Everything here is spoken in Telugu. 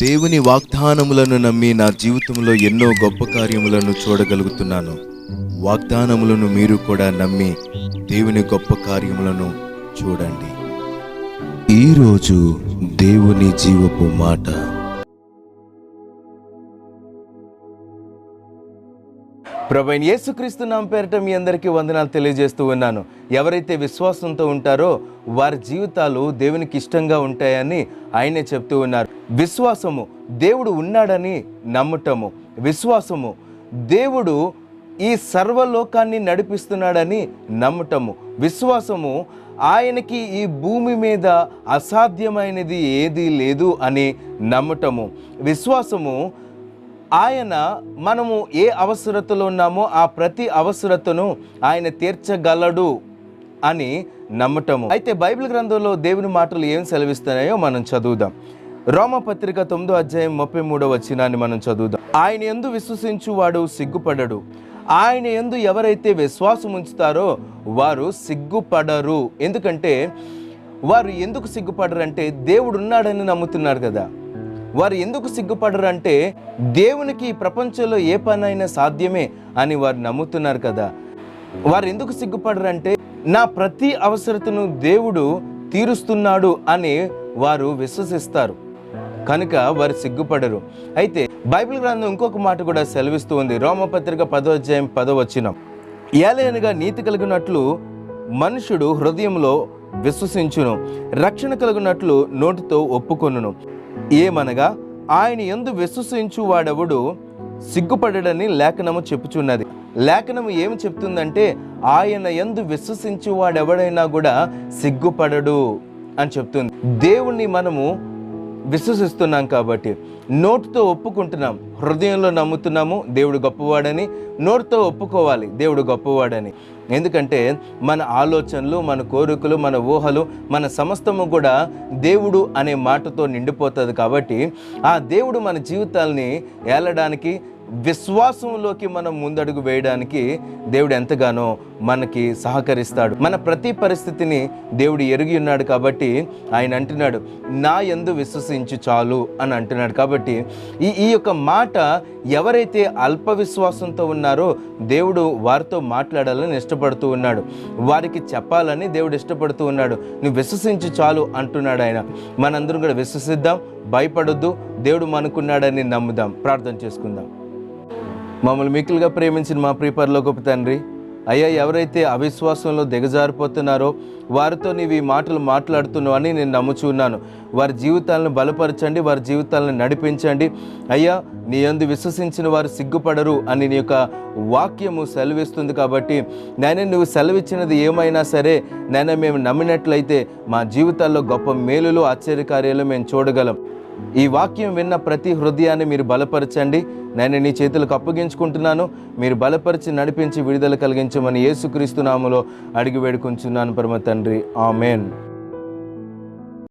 దేవుని వాగ్దానములను నమ్మి నా జీవితంలో ఎన్నో గొప్ప కార్యములను చూడగలుగుతున్నాను. వాగ్దానములను మీరు కూడా నమ్మి దేవుని గొప్ప కార్యములను చూడండి. ఈరోజు దేవుని జీవపు మాట ప్రభైన యేసుక్రీస్తు నామ పేరిట మీ అందరికీ వందనాలు తెలియజేస్తూ ఉన్నాను. ఎవరైతే విశ్వాసంతో ఉంటారో వారి జీవితాలు దేవునికి ఇష్టంగా ఉంటాయని ఆయనే చెప్తూ ఉన్నారు. విశ్వాసము దేవుడు ఉన్నాడని నమ్మటము. విశ్వాసము దేవుడు ఈ సర్వలోకాన్ని నడిపిస్తున్నాడని నమ్మటము. విశ్వాసము ఆయనకి ఈ భూమి మీద అసాధ్యమైనది ఏదీ లేదు అని నమ్మటము. విశ్వాసము ఆయన మనము ఏ అవసరతలో ఉన్నామో ఆ ప్రతి అవసరతను ఆయన తీర్చగలడు అని నమ్మటము. అయితే బైబిల్ గ్రంథంలో దేవుని మాటలు ఏం సెలవిస్తున్నాయో మనం చదువుదాం. రోమపత్రిక తొమ్మిదో అధ్యాయం ముప్పై మూడో వచ్చినాన్ని మనం చదువుదాం. ఆయన ఎందు విశ్వసించువాడు సిగ్గుపడడు. ఆయన ఎందు ఎవరైతే విశ్వాసం ఉంచుతారో వారు సిగ్గుపడరు. ఎందుకంటే వారు ఎందుకు సిగ్గుపడరు అంటే దేవుడు ఉన్నాడని నమ్ముతున్నారు కదా. వారు ఎందుకు సిగ్గుపడరు అంటే దేవునికి ఈ ప్రపంచంలో ఏ పనైనా సాధ్యమే అని వారు నమ్ముతున్నారు కదా. వారు ఎందుకు సిగ్గుపడరు అంటే నా ప్రతి అవసరతను దేవుడు తీరుస్తున్నాడు అని వారు విశ్వసిస్తారు. కనుక వారు సిగ్గుపడరు. అయితే బైబిల్ గ్రంథం ఇంకొక మాట కూడా సెలవిస్తూ ఉంది. రోమపత్రిక పదో అధ్యాయం పదో వచ్చిన ఏలైనగా నీతి కలిగినట్లు మనుషుడు హృదయంలో విశ్వసించును. రక్షణ కలిగినట్లు నోటితో ఒప్పుకొనును. ఏమనగా ఆయన ఎందు విశ్వసించు వాడెవడు సిగ్గుపడడని లేఖనము చెప్పుచున్నది. లేఖనము ఏమి చెప్తుందంటే ఆయన ఎందు విశ్వసించు వాడెవడైనా కూడా సిగ్గుపడడు అని చెప్తుంది. దేవుణ్ణి మనము విశ్వసిస్తున్నాం కాబట్టి నోటితో ఒప్పుకుంటున్నాం. హృదయంలో నమ్ముతున్నాము దేవుడు గొప్పవాడని. నోటితో ఒప్పుకోవాలి దేవుడు గొప్పవాడని. ఎందుకంటే మన ఆలోచనలు మన కోరికలు మన ఊహలు మన సమస్తము కూడా దేవుడు అనే మాటతో నిండిపోతుంది కాబట్టి ఆ దేవుడు మన జీవితాల్ని ఏలడానికి విశ్వాసంలోకి మనం ముందడుగు వేయడానికి దేవుడు ఎంతగానో మనకి సహకరిస్తాడు. మన ప్రతి పరిస్థితిని దేవుడు ఎరిగి ఉన్నాడు కాబట్టి ఆయన అంటున్నాడు నా ఎందు విశ్వసించు చాలు అని అంటున్నాడు. కాబట్టి ఈ ఈ యొక్క మాట ఎవరైతే అల్ప విశ్వాసంతో ఉన్నారో దేవుడు వారితో మాట్లాడాలని ఇష్టపడుతూ ఉన్నాడు. వారికి చెప్పాలని దేవుడు ఇష్టపడుతూ ఉన్నాడు. నువ్వు విశ్వసించు చాలు అంటున్నాడు ఆయన. మనందరం కూడా విశ్వసిద్దాం భయపడొద్దు. దేవుడు మనకున్నాడని నమ్ముదాం. ప్రార్థన చేసుకుందాం. మమ్మల్ని మిక్కులుగా ప్రేమించిన మా ప్రిపర్లో గొప్ప తండ్రి. అయ్యా ఎవరైతే అవిశ్వాసంలో దిగజారిపోతున్నారో వారితో నీవు ఈ మాటలు మాట్లాడుతున్నావు అని నేను నమ్ముచున్నాను వారి జీవితాలను బలపరచండి వారి జీవితాలను నడిపించండి. అయ్యా నీ అందు విశ్వసించిన వారు సిగ్గుపడరు అని నీ యొక్క వాక్యము సెలవిస్తుంది కాబట్టి నాయన నువ్వు సెలవిచ్చినది ఏమైనా సరే నాయన మేము నమ్మినట్లయితే మా జీవితాల్లో గొప్ప మేలులు ఆశ్చర్యకార్యాలు మేము చూడగలం. ఈ వాక్యం విన్న ప్రతి హృదయాన్ని మీరు బలపరచండి. నేను నీ చేతులకు అప్పగించుకుంటున్నాను. మీరు బలపరిచి నడిపించి విడుదల కలిగించమని యేసుక్రీస్తు నామలో అడిగి వేడుకుంటున్నాను పరమ తండ్రి. ఆమెన్.